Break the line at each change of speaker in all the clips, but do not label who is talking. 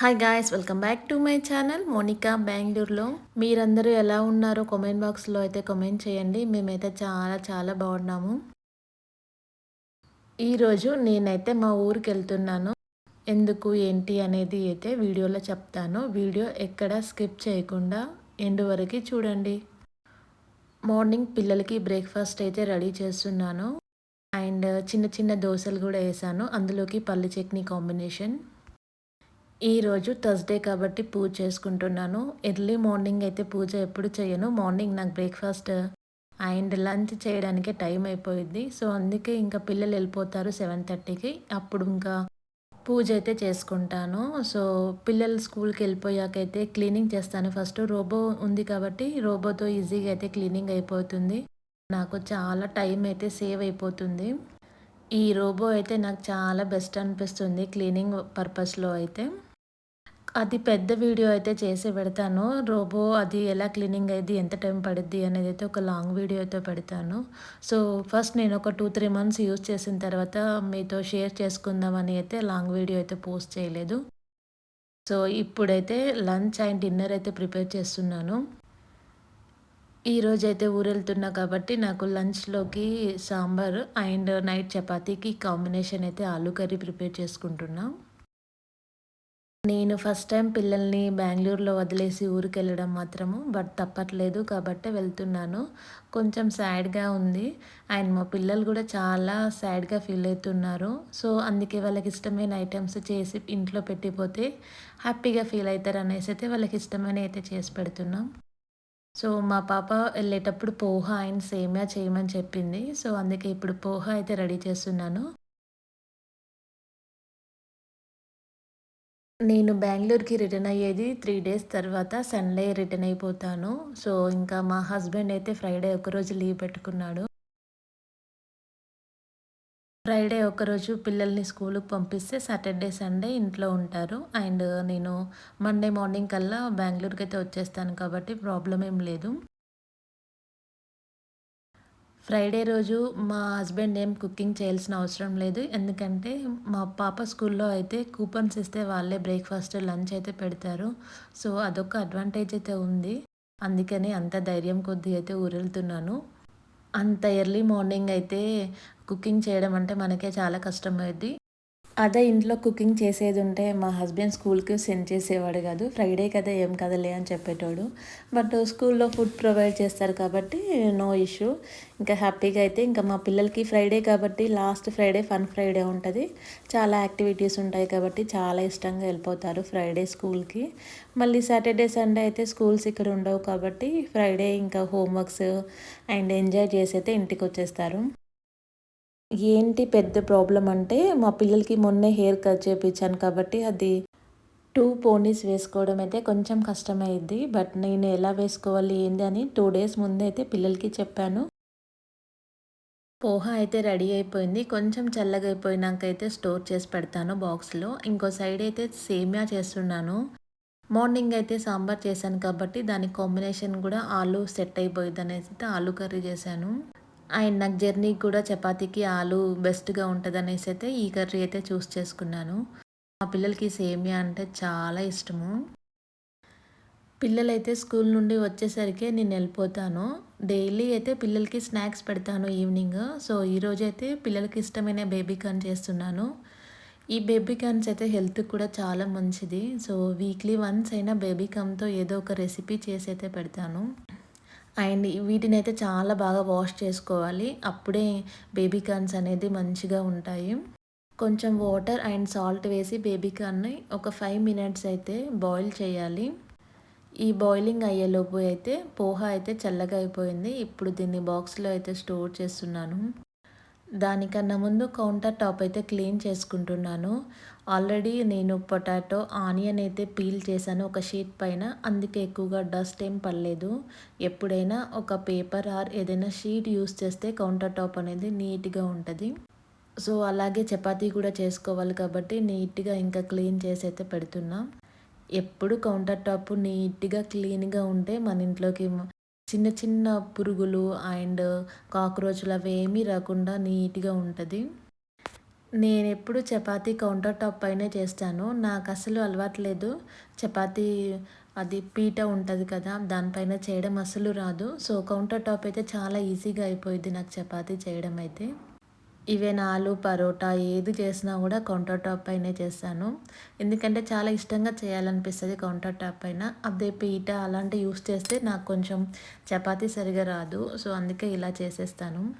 Hi guys welcome back to my channel Monika బెంగళూరులో మీరందరూ ఎలా ఉన్నారో కామెంట్ బాక్స్లో అయితే కామెంట్ చేయండి. మేమైతే చాలా చాలా బాగున్నాము. ఈరోజు నేనైతే మా ఊరికి వెళ్తున్నాను ఎందుకు ఏంటి అనేది అయితే వీడియోలో చెప్తాను. వీడియో ఎక్కడ స్కిప్ చేయకుండా ఎండు వరకు చూడండి. మార్నింగ్ పిల్లలకి బ్రేక్ఫాస్ట్ అయితే రెడీ చేస్తున్నాను. అండ్ చిన్న చిన్న దోశలు కూడా వేసాను. అందులోకి పల్లి చట్నీ కాంబినేషన్ ఈరోజు థర్స్డే కాబట్టి పూజ చేసుకుంటున్నాను. ఎర్లీ మార్నింగ్ అయితే పూజ ఎప్పుడు చేయను. మార్నింగ్ నాకు బ్రేక్ఫాస్ట్ అండ్ లంచ్ చేయడానికే టైం అయిపోయింది. సో అందుకే ఇంకా పిల్లలు వెళ్ళిపోతారు సెవెన్ థర్టీకి అప్పుడు ఇంకా పూజ అయితే చేసుకుంటాను. సో పిల్లలు స్కూల్కి వెళ్ళిపోయాకైతే క్లీనింగ్ చేస్తాను. ఫస్ట్ రోబో ఉంది కాబట్టి రోబోతో ఈజీగా అయితే క్లీనింగ్ అయిపోతుంది. నాకు చాలా టైం అయితే సేవ్ అయిపోతుంది. ఈ రోబో అయితే నాకు చాలా బెస్ట్ అనిపిస్తుంది క్లీనింగ్ పర్పస్లో అయితే. అది పెద్ద వీడియో అయితే చేసి పెడతాను. రోబో అది ఎలా క్లీనింగ్ అయ్యింది ఎంత టైం పడుద్ది అనేది అయితే ఒక లాంగ్ వీడియో అయితే పెడతాను. సో ఫస్ట్ నేను ఒక టూ త్రీ మంత్స్ యూజ్ చేసిన తర్వాత మీతో షేర్ చేసుకుందామని అయితే లాంగ్ వీడియో అయితే పోస్ట్ చేయలేదు. సో ఇప్పుడైతే లంచ్ అండ్ డిన్నర్ అయితే ప్రిపేర్ చేస్తున్నాను. ఈరోజు అయితే ఊరెళ్తున్నా కాబట్టి నాకు లంచ్లోకి సాంబార్ అండ్ నైట్ చపాతీకి కాంబినేషన్ అయితే ఆలూ కర్రీ ప్రిపేర్ చేసుకుంటున్నాను నేను ఫస్ట్ టైం పిల్లల్ని బెంగళూరులో వదిలేసి ఊరికి వెళ్ళడం మాత్రము బట్ తప్పట్లేదు కాబట్టి వెళ్తున్నాను. కొంచెం సాడ్గా ఉంది. అండ్ మా పిల్లలు కూడా చాలా సాడ్గా ఫీల్ అవుతున్నారు సో అందుకే వాళ్ళకి ఇష్టమైన ఐటమ్స్ చేసి ఇంట్లో పెట్టిపోతే హ్యాపీగా ఫీల్ అవుతారు అనేసి అయితే వాళ్ళకి ఇష్టమైన అయితే చేసి పెడుతున్నాం. సో మా పాప వెళ్ళేటప్పుడు పోహ అండ్ సేమియా చేయమని చెప్పింది. సో అందుకే ఇప్పుడు పోహ అయితే రెడీ చేస్తున్నాను. నేను బెంగళూరుకి రిటర్న్ అయ్యేది త్రీ డేస్ తర్వాత సండే రిటర్న్ అయిపోతాను. సో ఇంకా మా హస్బెండ్ అయితే ఫ్రైడే ఒకరోజు లీవ్ పెట్టుకున్నాడు. ఫ్రైడే ఒకరోజు పిల్లల్ని స్కూల్కి పంపిస్తే సాటర్డే సండే ఇంట్లో ఉంటారు. అండ్ నేను మండే మార్నింగ్ కల్లా బెంగళూరుకి అయితే వచ్చేస్తాను కాబట్టి ప్రాబ్లం ఏం లేదు. ఫ్రైడే రోజు మా హస్బెండ్ ఏం కుకింగ్ చేయాల్సిన అవసరం లేదు. ఎందుకంటే మా పాప స్కూల్లో అయితే కూపన్స్ ఇస్తే వాళ్ళే బ్రేక్ఫాస్ట్ లంచ్ అయితే పెడతారు. సో అదొక అడ్వాంటేజ్ అయితే ఉంది. అందుకని అంత ధైర్యం కొద్దీ అయితే ఊరెళ్తున్నాను. అంత ఎర్లీ మార్నింగ్ అయితే కుకింగ్ చేయడం అంటే మనకే చాలా కష్టమైంది అదే ఇంట్లో కుకింగ్ చేసేది ఉంటే మా హస్బెండ్ స్కూల్కి సెండ్ చేసేవాడు కాదు. ఫ్రైడే కదా ఏం కదలే అని చెప్పేటోడు. బట్ స్కూల్లో ఫుడ్ ప్రొవైడ్ చేస్తారు కాబట్టి నో ఇష్యూ. ఇంకా హ్యాపీగా అయితే ఇంకా మా పిల్లలకి ఫ్రైడే కాబట్టి లాస్ట్ ఫ్రైడే ఫన్ ఫ్రైడే ఉంటుంది. చాలా యాక్టివిటీస్ ఉంటాయి కాబట్టి చాలా ఇష్టంగా వెళ్ళిపోతారు ఫ్రైడే స్కూల్కి. మళ్ళీ సాటర్డే సండే అయితే స్కూల్స్ ఇక్కడ ఉండవు కాబట్టి ఫ్రైడే ఇంకా హోంవర్క్స్ అండ్ ఎంజాయ్ చేసి అయితే ఇంటికి వచ్చేస్తారు. ఏంటి పెద్ద ప్రాబ్లం అంటే మా పిల్లలకి మొన్నే హెయిర్ కట్ చేయించాను కాబట్టి అది టూ పోనీస్ వేసుకోవడం అయితే కొంచెం కష్టమైంది బట్ నేను ఎలా వేసుకోవాలి ఏంది అని టూ డేస్ ముందే అయితే పిల్లలకి చెప్పాను. పోహ అయితే రెడీ అయిపోయింది. కొంచెం చల్లగా అయిపోయినాక అయితే స్టోర్ చేసి పెడతాను బాక్స్లో. ఇంకో సైడ్ అయితే సేమియా చేస్తున్నాను. మార్నింగ్ అయితే సాంబార్ చేశాను కాబట్టి దాని కాంబినేషన్ కూడా ఆలు సెట్ అయిపోయింది అనేసి అయితే ఆలు కర్రీ చేశాను. అండ్ నాకు జర్నీ కూడా చపాతీకి ఆలు బెస్ట్గా ఉంటుంది అనేసి అయితే ఈ కర్రీ అయితే చూస్ చేసుకున్నాను. మా పిల్లలకి సేమియా అంటే చాలా ఇష్టము. పిల్లలైతే స్కూల్ నుండి వచ్చేసరికి నేను వెళ్ళిపోతాను. డైలీ అయితే పిల్లలకి స్నాక్స్ పెడతాను ఈవినింగ్. సో ఈరోజు అయితే పిల్లలకి ఇష్టమైన బేబీ కార్న్ చేస్తున్నాను. ఈ బేబీ కార్న్స్ అయితే హెల్త్ కూడా చాలా మంచిది. సో వీక్లీ వన్స్ అయినా బేబీ కమ్తో ఏదో ఒక రెసిపీ చేసి అయితే పెడతాను. అండ్ వీటిని అయితే చాలా బాగా వాష్ చేసుకోవాలి. అప్పుడే బేబీ కార్న్స్ అనేది మంచిగా ఉంటాయి. కొంచెం వాటర్ అండ్ సాల్ట్ వేసి బేబీ కార్న్ని ఒక ఫైవ్ మినిట్స్ అయితే బాయిల్ చేయాలి. ఈ బాయిలింగ్ అయ్యేలోపు అయితే పోహ అయితే చల్లగా అయిపోయింది. ఇప్పుడు దీన్ని బాక్స్లో అయితే స్టోర్ చేస్తున్నాను. దానికన్నా ముందు కౌంటర్ టాప్ అయితే క్లీన్ చేసుకుంటున్నాను. ఆల్రెడీ నేను పొటాటో ఆనియన్ అయితే పీల్ చేశాను ఒక షీట్ పైన. అందుకే ఎక్కువగా డస్ట్ ఏం పడలేదు. ఎప్పుడైనా ఒక పేపర్ ఆర్ ఏదైనా షీట్ యూస్ చేస్తే కౌంటర్ టాప్ అనేది నీట్గా ఉంటుంది. సో అలాగే చపాతీ కూడా చేసుకోవాలి కాబట్టి నీట్గా ఇంకా క్లీన్ చేసి అయితే పెడుతున్నా. ఎప్పుడు కౌంటర్ టాప్ నీట్గా క్లీన్గా ఉంటే మన ఇంట్లోకి చిన్న చిన్న పురుగులు అండ్ కాక్రోచ్లు అవి ఏమీ రాకుండా నీట్గా ఉంటుంది నేను ఎప్పుడు చపాతీ కౌంటర్ టాప్ పైనే చేస్తాను. నాకు అసలు అలవాట్లేదు. చపాతీ అది పీట ఉంటుంది కదా! దానిపైన చేయడం అసలు రాదు. సో, కౌంటర్ టాప్ అయితే చాలా ఈజీగా అయిపోయింది నాకు చపాతీ చేయడం అయితే. ఇవే ఆలు పరోటా ఏది చేసినా కూడా కౌంటర్ టాప్ పైనే చేస్తాను. ఎందుకంటే చాలా ఇష్టంగా చేయాలనిపిస్తుంది కౌంటర్ టాప్ పైన. అదే పీట అలాంటివి యూస్ చేస్తే నాకు కొంచెం చపాతీ సరిగ్గా రాదు. సో, అందుకే ఇలా చేసేస్తాను.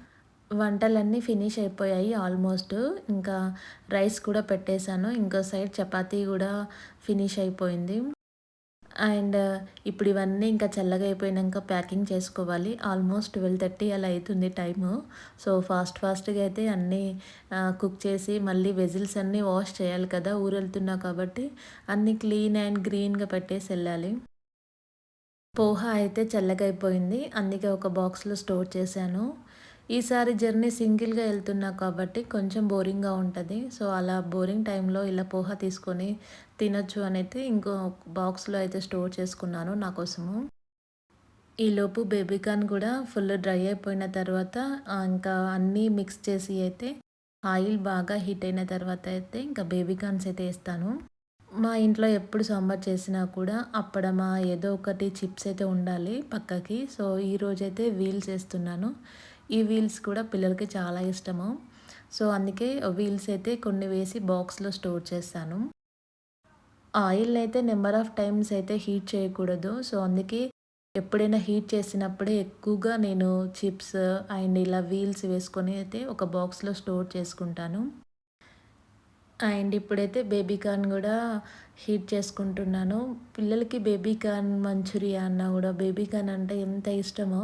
వంటలన్నీ ఫినిష్ అయిపోయాయి ఆల్మోస్ట్. ఇంకా రైస్ కూడా పెట్టేశాను. ఇంకో సైడ్ చపాతీ కూడా ఫినిష్ అయిపోయింది. అండ్ ఇప్పుడు ఇవన్నీ ఇంకా చల్లగా అయిపోయినాక ప్యాకింగ్ చేసుకోవాలి. ఆల్మోస్ట్ 12:30 అలా అవుతుంది టైము. సో, ఫాస్ట్ ఫాస్ట్‌గా అయితే అన్నీ కుక్ చేసి మళ్ళీ వెజిల్స్ అన్నీ వాష్ చేయాలి కదా! ఊరెళ్తున్నా కాబట్టి అన్నీ క్లీన్ అండ్ గ్రీన్‌గా పెట్టేసి వెళ్ళాలి పోహ అయితే చల్లగా అయిపోయింది. అందుకే ఒక బాక్స్‌లో స్టోర్ చేశాను. ఈసారి జర్నీ సింగిల్‌గా వెళ్తున్నా కాబట్టి కొంచెం బోరింగ్‌గా ఉంటుంది సో, అలా బోరింగ్ టైంలో ఇలా పోహ తీసుకొని తినొచ్చు అయితే ఇంకో బాక్స్‌లో అయితే స్టోర్ చేసుకున్నాను నా కోసము. ఈలోపు బేబీ కార్న్ కూడా ఫుల్ డ్రై అయిపోయిన తర్వాత ఇంకా అన్నీ మిక్స్ చేసి అయితే ఆయిల్ బాగా హీట్ అయిన తర్వాత అయితే ఇంకా బేబీకాన్స్ అయితే వేస్తాను మా ఇంట్లో ఎప్పుడు సాంబార్ చేసినా కూడా అప్పడమా ఏదో ఒకటి చిప్స్ అయితే ఉండాలి పక్కకి. సో, ఈరోజైతే వీల్స్ వేస్తున్నాను ఈ వీల్స్ కూడా పిల్లలకి చాలా ఇష్టము. సో, అందుకే వీల్స్ అయితే కొన్ని వేసి బాక్స్‌లో స్టోర్ చేస్తాను ఆయిల్ని అయితే నెంబర్ ఆఫ్ టైమ్స్ అయితే హీట్ చేయకూడదు. సో, అందుకే ఎప్పుడైనా హీట్ చేసినప్పుడే ఎక్కువగా నేను చిప్స్ అండ్ ఇలా వీల్స్ వేసుకొని అయితే ఒక బాక్స్‌లో స్టోర్ చేసుకుంటాను. అండ్ ఇప్పుడైతే బేబీ కార్న్ కూడా హీట్ చేసుకుంటున్నాను. పిల్లలకి బేబీ కార్న్ మంచూరియా అన్నా కూడా బేబీ కార్న్ అంటే ఎంత ఇష్టమో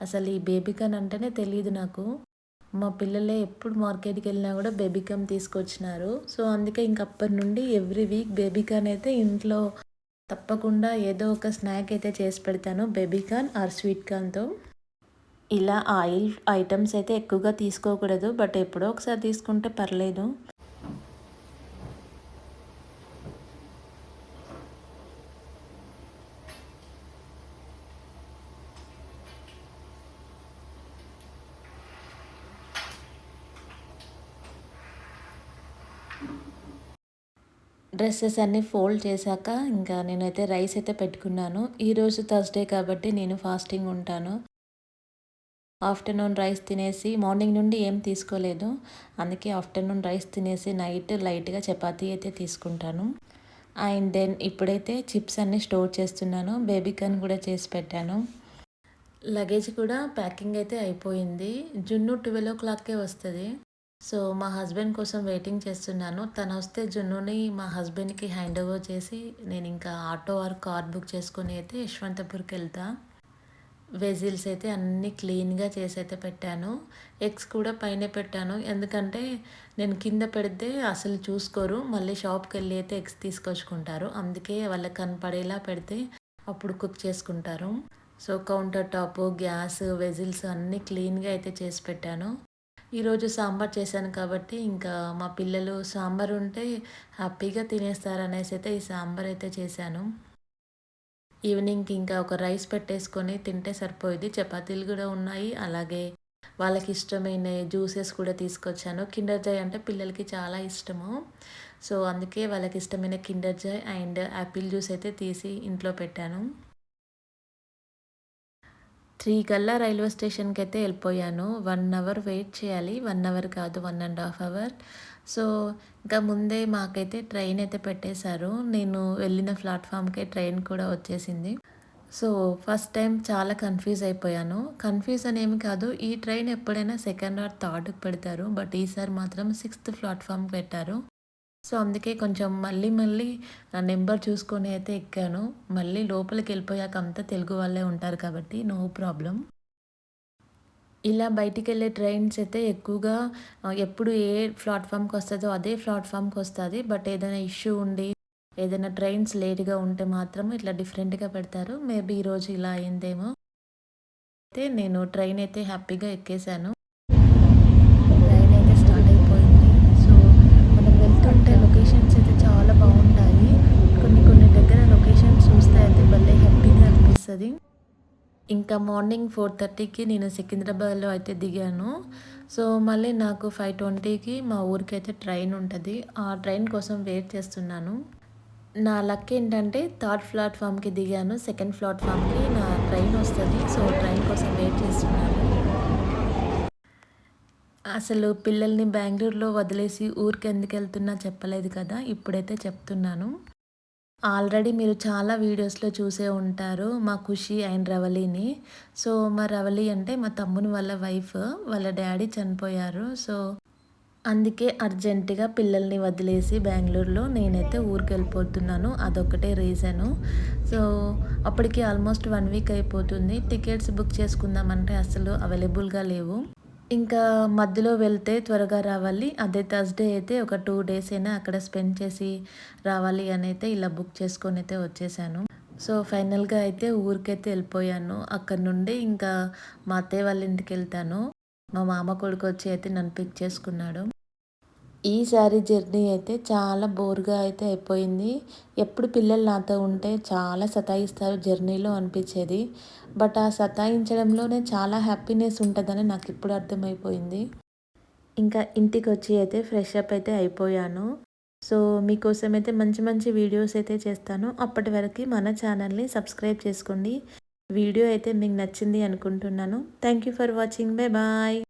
అసలు ఈ బేబీ కార్న్ అంటేనే తెలియదు నాకు. మా పిల్లలే ఎప్పుడు మార్కెట్‌కి వెళ్ళినా కూడా బేబీ తీసుకొచ్చినారు. సో, అందుకే ఇంకప్పటి నుండి ఎవ్రీ వీక్ బేబీ కార్న్ అయితే ఇంట్లో తప్పకుండా ఏదో ఒక స్నాక్ అయితే చేసి పెడతాను బేబీ కార్న్ ఆర్ స్వీట్ కార్న్‌తో. ఇలా ఆయిల్ ఐటమ్స్ అయితే ఎక్కువగా తీసుకోకూడదు. బట్ ఎప్పుడో ఒకసారి తీసుకుంటే పర్లేదు. డ్రెస్సెస్ అన్నీ ఫోల్డ్ చేశాక ఇంకా నేనైతే రైస్ అయితే పెట్టుకున్నాను. ఈరోజు థర్స్‌డే కాబట్టి నేను ఫాస్టింగ్ ఉంటాను. ఆఫ్టర్‌నూన్ రైస్ తినేసి మార్నింగ్ నుండి ఏం తీసుకోలేదు. అందుకే ఆఫ్టర్‌నూన్ రైస్ తినేసి నైట్ లైట్‌గా చపాతీ అయితే తీసుకుంటాను. అండ్ దెన్ ఇప్పుడైతే చిప్స్ అన్నీ స్టోర్ చేస్తున్నాను. బేబీ కార్న్ కూడా చేసి పెట్టాను. లగేజ్ కూడా ప్యాకింగ్ అయితే అయిపోయింది. జున్ను ట్వెల్వ్ ఓ క్లాక్కే వస్తుంది సో, మా హస్బెండ్ కోసం వెయిటింగ్ చేస్తున్నాను. తనొస్తే జున్నుని మా హస్బెండ్‌కి హ్యాండ్ ఓవర్ చేసి నేను ఇంకా ఆటో ఆర్ కార్ బుక్ చేసుకొని అయితే యశ్వంతపూర్కి వెళ్తా వెజిల్స్ అయితే అన్నీ క్లీన్‌గా చేసైతే పెట్టాను. ఎగ్స్ కూడా పైనే పెట్టాను. ఎందుకంటే నేను కింద పెడితే అసలు చూసుకోరు. మళ్ళీ షాప్కి వెళ్ళి అయితే ఎగ్స్ తీసుకొచ్చుకుంటారు. అందుకే వాళ్ళకి కనపడేలా పెడితే అప్పుడు కుక్ చేసుకుంటారు. సో, కౌంటర్ టాపు, గ్యాస్, వెజిల్స్ అన్నీ క్లీన్‌గా అయితే చేసి పెట్టాను. ఈరోజు సాంబార్ చేశాను కాబట్టి ఇంకా మా పిల్లలు సాంబార్ ఉంటే హ్యాపీగా తినేస్తారు అనేసి అయితే ఈ సాంబార్ అయితే చేశాను. ఈవినింగ్‌కి ఇంకా ఒక రైస్ పెట్టేసుకొని తింటే సరిపోయింది చపాతీలు కూడా ఉన్నాయి. అలాగే వాళ్ళకి ఇష్టమైన జ్యూసెస్ కూడా తీసుకొచ్చాను. కిండర్ జాయ్ అంటే పిల్లలకి చాలా ఇష్టము. సో, అందుకే వాళ్ళకి ఇష్టమైన Kinder Joy and apple juice అయితే తీసి ఇంట్లో పెట్టాను. త్రీ కల్లా రైల్వే స్టేషన్‌కి అయితే వెళ్ళిపోయాను వన్ అవర్ వెయిట్ చేయాలి. వన్ అవర్ కాదు one and half hour. So, ఇంకా ముందే మాకైతే ట్రైన్ అయితే పెట్టేశారు. నేను వెళ్ళిన ప్లాట్‌ఫామ్‌కే ట్రైన్ కూడా వచ్చేసింది. సో, ఫస్ట్ టైం చాలా కన్‌ఫ్యూజ్ అయిపోయాను. కన్‌ఫ్యూజ్ అని ఏమి కాదు. ఈ ట్రైన్ ఎప్పుడైనా సెకండ్ ఆర్ థర్డ్‌కి పెడతారు. బట్ ఈసారి మాత్రం సిక్స్త్ ప్లాట్‌ఫామ్ పెట్టారు. సో, అందుకే కొంచెం మళ్ళీ మళ్ళీ నా నెంబర్ చూసుకొని అయితే ఎక్కాను. మళ్ళీ లోపలికి వెళ్ళిపోయాక అంతా తెలుగు వాళ్ళే ఉంటారు కాబట్టి నో ప్రాబ్లం ఇలా బయటికి వెళ్ళే ట్రైన్స్ అయితే ఎక్కువగా ఎప్పుడు ఏ ప్లాట్ఫామ్కి వస్తుందో అదే ప్లాట్ఫామ్కి వస్తుంది బట్ ఏదైనా ఇష్యూ ఉండి ఏదైనా ట్రైన్స్ లేట్‌గా ఉంటే మాత్రం ఇట్లా డిఫరెంట్‌గా పెడతారు. మేబీ ఈరోజు ఇలా అయిందేమో. అయితే నేను ట్రైన్ అయితే హ్యాపీగా ఎక్కేశాను. ట్రైన్ అయితే స్టార్ట్ అయిపోయింది. సో, మనం వెళ్తుంటే లొకేషన్స్ అయితే చాలా బావుంటాయి. కొన్ని కొన్ని దగ్గర లొకేషన్స్ చూస్తే అయితే భలే హ్యాపీగా అనిపిస్తది. ఇంకా మార్నింగ్ 4:30కి నేను సికింద్రాబాద్‌లో అయితే దిగాను. సో మళ్ళీ నాకు ఫైవ్ ట్వంటీకి మా ఊరికి అయితే ట్రైన్ ఉంటుంది. ఆ ట్రైన్ కోసం వెయిట్ చేస్తున్నాను. నా లక్ ఏంటంటే థర్డ్ ప్లాట్ఫామ్కి దిగాను. సెకండ్ ప్లాట్ఫామ్కి నా ట్రైన్ వస్తుంది. సో ట్రైన్ కోసం వెయిట్ చేస్తున్నాను. అసలు పిల్లల్ని బెంగళూరులో వదిలేసి ఊరికి ఎందుకు వెళ్తున్నా చెప్పలేదు కదా. ఇప్పుడైతే చెప్తున్నాను. ఆల్రెడీ మీరు చాలా వీడియోస్లో చూసే ఉంటారు మా ఖుషి అండ్ రవలిని సో మా రవలి అంటే మా తమ్ముని వాళ్ళ వైఫ్ వాళ్ళ డాడీ చనిపోయారు. సో అందుకే అర్జెంటుగా పిల్లల్ని వదిలేసి బెంగళూరులో నేనైతే ఊరికి వెళ్ళిపోతున్నాను అదొకటే రీజను. సో అప్పటికి ఆల్మోస్ట్ వన్ వీక్ అయిపోతుంది. టికెట్స్ బుక్ చేసుకుందామంటే అసలు అవైలబుల్గా లేవు. ఇంకా మధ్యలో వెళ్తే త్వరగా రావాలి. అదే థర్స్డే అయితే ఒక టూ డేస్ అయినా అక్కడ స్పెండ్ చేసి రావాలి అని అయితే ఇలా బుక్ చేసుకొని అయితే వచ్చేసాను. సో ఫైనల్గా అయితే ఊరికైతే వెళ్ళిపోయాను. అక్కడ నుండి ఇంకా మా అత్తయ్య వాళ్ళ ఇంటికి వెళ్తాను. మా మామ కొడుకు వచ్చి అయితే నన్ను పిక్ చేసుకున్నాడు. ఈసారి జర్నీ అయితే చాలా బోర్గా అయితే అయిపోయింది. ఎప్పుడు పిల్లలు నాతో ఉంటే చాలా సతాయిస్తారు జర్నీలో అనిపించేది. బట్ ఆ సతాయించడంలోనే చాలా హ్యాపీనెస్ ఉంటుందని నాకు ఇప్పుడు అర్థమైపోయింది. ఇంకా ఇంటికి వచ్చి అయితే ఫ్రెష్ అప్ అయితే అయిపోయాను. సో మీకోసం అయితే మంచి మంచి వీడియోస్ అయితే చేస్తాను. అప్పటి వరకు మన ఛానల్ని సబ్స్క్రైబ్ చేసుకోండి. వీడియో అయితే మీకు నచ్చింది అనుకుంటున్నాను. Thank you for watching. Bye bye.